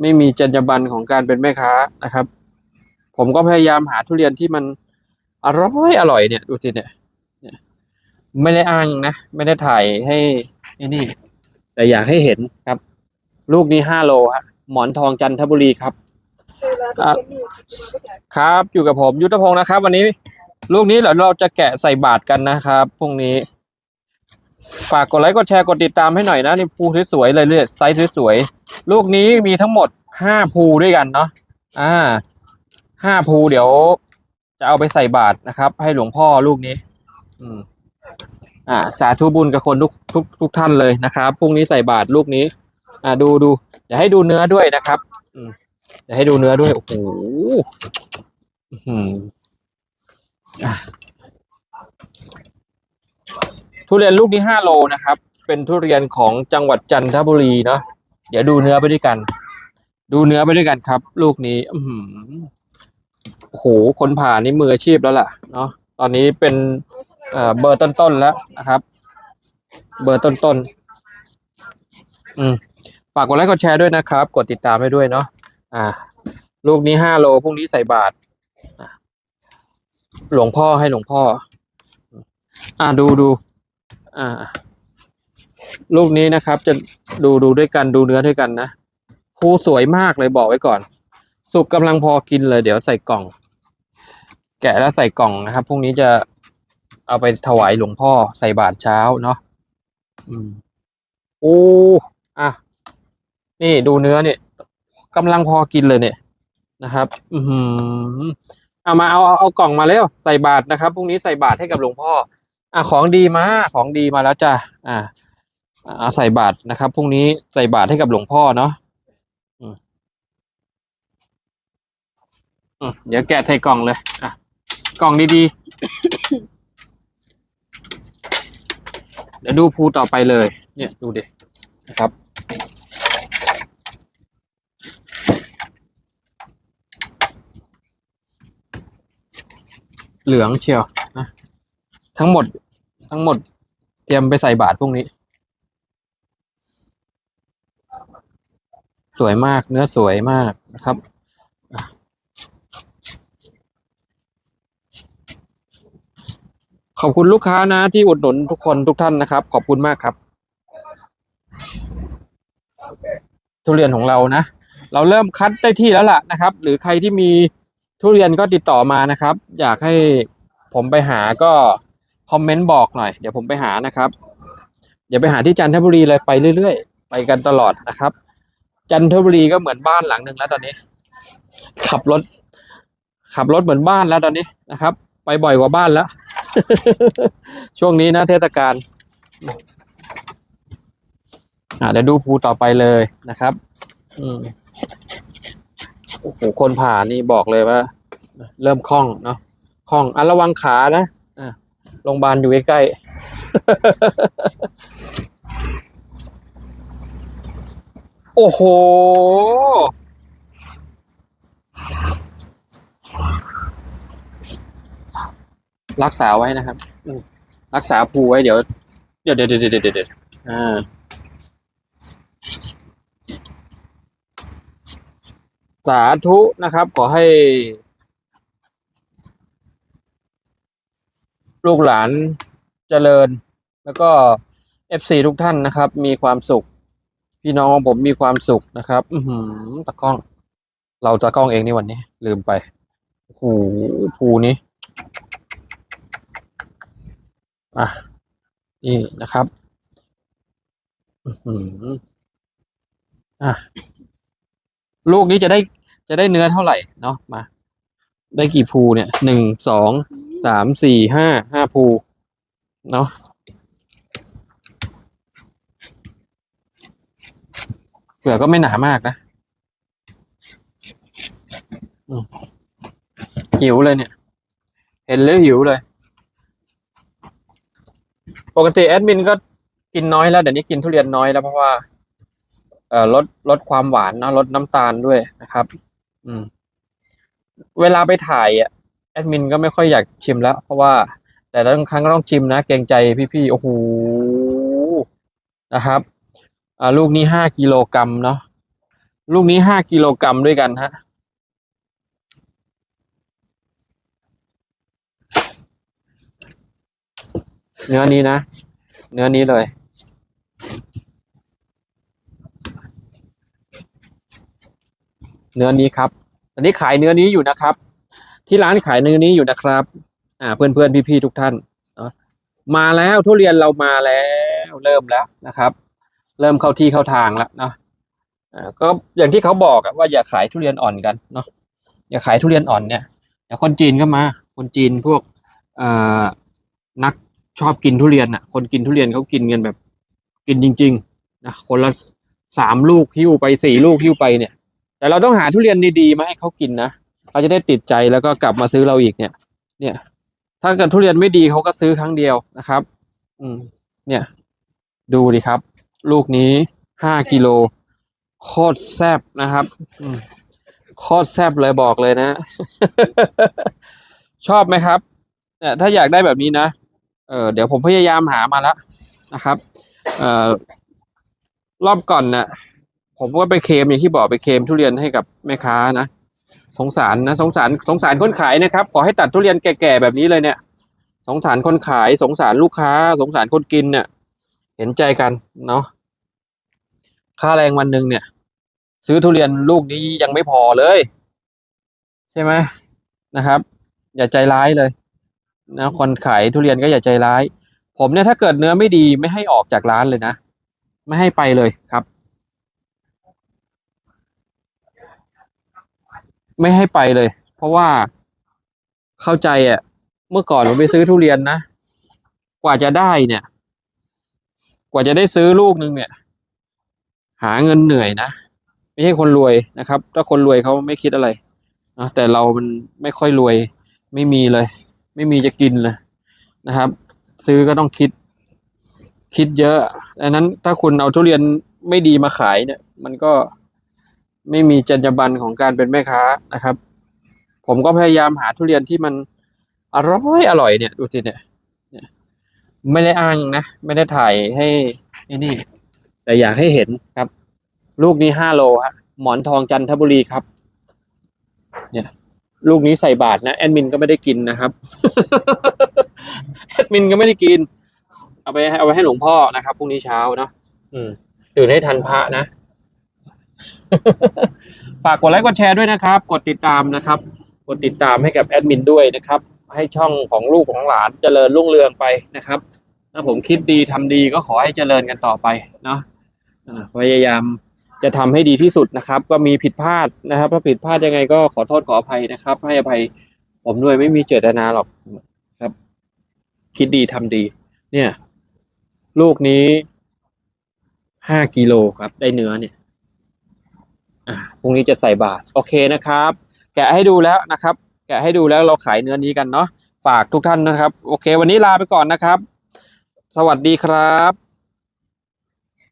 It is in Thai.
ไม่มีจรรยาบรรณของการเป็นแม่ค้านะครับ ผมก็พยายามหาทุเรียนที่มันอร่อยอร่อยเนี่ยดูสิเนี่ยไม่ได้อ้างนะไม่ได้ถ่ายให้นี่ แต่อยากให้เห็นครับ ลูกนี้ห้าโลฮะหมอนทองจันทบุรีครับครับอยู่กับผมยุทธพงศ์นะครับ วันนี้ ลูกนี้เดี๋ยวเราจะแกะใส่บาทกันนะครับพรุ่งนี้ ฝากกดไลค์กดแชร์กดติดตามให้หน่อยนะนี่ภูสวยๆเลยเลยไซส์สวยๆลูกนี้มีทั้งหมดห้าภูด้วยกันเนาะอ่าห้าภูเดี๋ยว จะเอาไปใส่บาทนะครับ ให้หลวงพ่อลูกนี้ อืมอ่า สาธุบุญกับคนทุกทุกทุกท่านเลยนะครับพรุ่งนี้ใส่บาทลูกนี้ อ่าดูดูเดี๋ยวให้ดูเนื้อด้วยนะครับ อืมเดี๋ยวให้ดูเนื้อด้วยโอ้โหอื้อหืออะ ทุเรียนลูกนี้ห้าโลนะครับ เป็นทุเรียนของจังหวัดจันทบุรีเนาะเดี๋ยวดูเนื้อไปด้วยกัน ดูเนื้อไปด้วยกันครับ ลูกนี้อืโอ้โหคนผ่านี่มืออาชีพแล้วล่ะเนาะตอนนี้เป็นเบอร์ต้นๆแล้วนะครับ เบอร์ต้นๆอืมฝากกดไลค์กดแชร์ด้วยนะครับ กดติดตามให้ด้วยเนาะอ่า ลูกนี้ห้าโลพรุ่งนี้ใส่บาทหลวงพ่อให้หลวงพ่อ อ่าดูดู อ่า ลูกนี้นะครับ จะดูดูด้วยกันดูเนื้อด้วยกันนะภูสวยมากเลยบอกไว้ก่อน สุกกำลังพอกินเลย เดี๋ยวใส่กล่อง แกะแล้วใส่กล่องนะครับพรุ่งนี้จะเอาไปถวายหลวงพ่อใส่บาตรเช้าเนาะอืมโอ้อะนี่ดูเนื้อเนี่ยกำลังพอกินเลยเนี่ยนะครับ อือหือเอามาเอาเอาเอากล่องมาแล้วใส่บาตรนะครับพรุ่งนี้ใส่บาตรให้กับหลวงพ่อ อะของดีมาของดีมาแล้วจ้ะอ่าเอาใส่บาตรนะครับพรุ่งนี้ใส่บาตรให้กับหลวงพ่อเนาะอืมอืมเดี๋ยวแกะใส่กล่องเลยอะกล่องดีๆเดี๋ยวดูภูต่อไปเลย เนี่ยดูดินะครับเหลืองเชียวนะทั้งหมด ทั้งหมด เตรียมไปใส่บาตรพรุ่งนี้ สวยมากเนื้อสวยมากนะครับขอบคุณลูกค้านะที่อุดหนุนทุกคนทุกท่านนะครับ ขอบคุณมากครับ ทุเรียนของเรานะ เราเริ่มคัดได้ที่แล้วล่ะนะครับ หรือใครที่มีทุเรียนก็ติดต่อมานะครับ อยากให้ผมไปหาก็ คอมเมนต์บอกหน่อย เดี๋ยวผมไปหานะครับ เดี๋ยวไปหาที่จันทบุรีเลยไปเรื่อยๆ ไปกันตลอดนะครับ จันทบุรีก็เหมือนบ้านหลังหนึ่งแล้วตอนนี้ ขับรถ ขับรถเหมือนบ้านแล้วตอนนี้นะครับ ไปบ่อยกว่าบ้านแล้ว ช่วงนี้นะเทศกาลอ่าเดี๋ยวดูภูต่อไปเลยนะครับ อืมโอ้โหคนผ่านี่บอกเลยว่า เริ่มคล่องเนาะคล่องอะระวังขานะอะ โรงพยาบาลอยู่ใกล้ๆ โอ้โห รักษาไว้นะครับอืมรักษาภูไว้เดี๋ยวเดี๋ยว เดี๋ยวเดี๋ยวเดี๋ยวเดี๋ยวอ่าสาธุนะครับ ขอให้ ลูกหลานเจริญ แล้วก็เอฟซีทุกท่านนะครับ มีความสุข พี่น้องของผมมีความสุขนะครับ อืตะกล้อง เราตะกล้องเองนี่วันนี้ ลืมไปโอ้โหภูนี้อะนี่นะครับอือหืออะลูกนี้จะได้จะได้เนื้อเท่าไหร่เนาะมา ได้กี่ภูเนี่ยหนึ่งสอง สามสี่ห้าห้าภูเนาะเปลือกก็ไม่หนามากนะหิวเลยเนี่ย เห็นแล้วหิวเลย ปกติแอดมินก็กินน้อยแล้วเดี๋ยวนี้กินทุเรียนน้อยแล้วเพราะว่าเอ่อลดลดความหวานเนะลดน้ำตาลด้วยนะครับ อืม เวลาไปถ่ายอะ แอดมินก็ไม่ค่อยอยากชิมแล้ว เพราะว่า แต่ละครั้งก็ต้องชิมนะ เกรงใจพี่ๆโอ้โหนะครับลูกนี้ห้ากิโลกรัมเนาะลูกนี้ห้ากิโลกรัมด้วยกันฮะเนื้อนี้นะ เนื้อนี้เลยเนื้อนี้ครับ อันนี้ขายเนื้อนี้อยู่นะครับ ที่ร้านขายเนื้อนี้อยู่นะครับ อ่า เพื่อนเพื่อนพี่พี่ๆทุกท่านมาแล้วทุเรียนเรามาแล้วเริ่มแล้วนะครับ เริ่มเข้าที่เข้าทางแล้วเนาะก็อย่างที่เขาบอกว่าอย่าขายทุเรียนอ่อนกันเนาะอย่าขายทุเรียนอ่อนเนี่ยเดี๋ยวคนจีนก็มา คนจีนพวกอ่านักชอบกินทุเรียนอะ คนกินทุเรียนเขากินกันแบบกินจริงๆนะคนละสามลูกหิ้วไปสี่ลูกหิ้วไปเนี่ย แต่เราต้องหาทุเรียนดีๆมาให้เขากินนะ เขาจะได้ติดใจแล้วก็กลับมาซื้อเราอีกเนี่ย เนี่ย ถ้าเกิดทุเรียนไม่ดีเขาก็ซื้อครั้งเดียวนะครับ อืม เนี่ย ดูดิครับ ลูกนี้ห้ากิโลโคตรแซบนะครับอืมโคตรแซบเลยบอกเลยนะ ชอบไหมครับเนี่ยถ้าอยากได้แบบนี้นะเออเดี๋ยวผมพยายามหามาแล้วนะครับ เอ่อรอบก่อนน่ะผมก็ไปเคมอย่างที่บอกไปเคมทุเรียนให้กับแม่ค้านะ สงสารนะสงสารสงสารคนขายนะครับ ขอให้ตัดทุเรียนแก่ๆแบบนี้เลยเนี่ย สงสารคนขาย สงสารลูกค้า สงสารคนกินเนี่ย เห็นใจกันเนาะค่าแรงวันหนึ่งเนี่ย ซื้อทุเรียนลูกนี้ยังไม่พอเลย ใช่ไหมนะครับ อย่าใจร้ายเลยนะคนขายทุเรียนก็อย่าใจร้าย ผมเนี่ยถ้าเกิดเนื้อไม่ดีไม่ให้ออกจากร้านเลยนะ ไม่ให้ไปเลยครับ ไม่ให้ไปเลย เพราะว่าเข้าใจอะ เมื่อก่อนผมไปซื้อทุเรียนนะ กว่าจะได้เนี่ย กว่าจะได้ซื้อลูกหนึ่งเนี่ย หาเงินเหนื่อยนะ ไม่ใช่คนรวยนะครับ ถ้าคนรวยเขาไม่คิดอะไรนะแต่เรามันไม่ค่อยรวย ไม่มีเลย ไม่มีจะกินเลยนะครับ ซื้อก็ต้องคิด คิดเยอะดังนั้นถ้าคุณเอาทุเรียนไม่ดีมาขายเนี่ย มันก็ ไม่มีจรรยาบรรณของการเป็นแม่ค้านะครับ ผมก็พยายามหาทุเรียนที่มันอร่อยอร่อยเนี่ยดูสิเนี่ยเนี่ยไม่ได้อ้างนะไม่ได้ถ่ายให้นี่ แต่อยากให้เห็นครับ ลูกนี้ห้าโลฮะหมอนทองจันทบุรีครับ เนี่ย ลูกนี้ใส่บาทนะแอดมินก็ไม่ได้กินนะครับแอดมินก็ไม่ได้กิน เอาไปเอาไปให้หลวงพ่อนะครับพรุ่งนี้เช้าเนาะอืมตื่นให้ทันพระนะ ฝากกดไลค์กดแชร์ด้วยนะครับ กดติดตามนะครับ กดติดตามให้กับแอดมินด้วยนะครับ ให้ช่องของลูกของหลานเจริญรุ่งเรืองไปนะครับ ถ้าผมคิดดีทำดีก็ขอให้เจริญกันต่อไปเนาะพยายามจะทำให้ดีที่สุดนะครับ ก็มีผิดพลาดนะครับ ถ้าผิดพลาดยังไงก็ขอโทษขออภัยนะครับ ให้อภัยผมด้วยไม่มีเจตนาหรอกครับ คิดดีทำดี เนี่ย ลูกนี้ห้ากิโลครับ ได้เนื้อเนี่ย พรุ่งนี้จะใส่บาทโอเคนะครับ แกะให้ดูแล้วนะครับ แกะให้ดูแล้วเราขายเนื้อนี้กันเนาะฝากทุกท่านนะครับ โอเค วันนี้ลาไปก่อนนะครับ สวัสดีครับ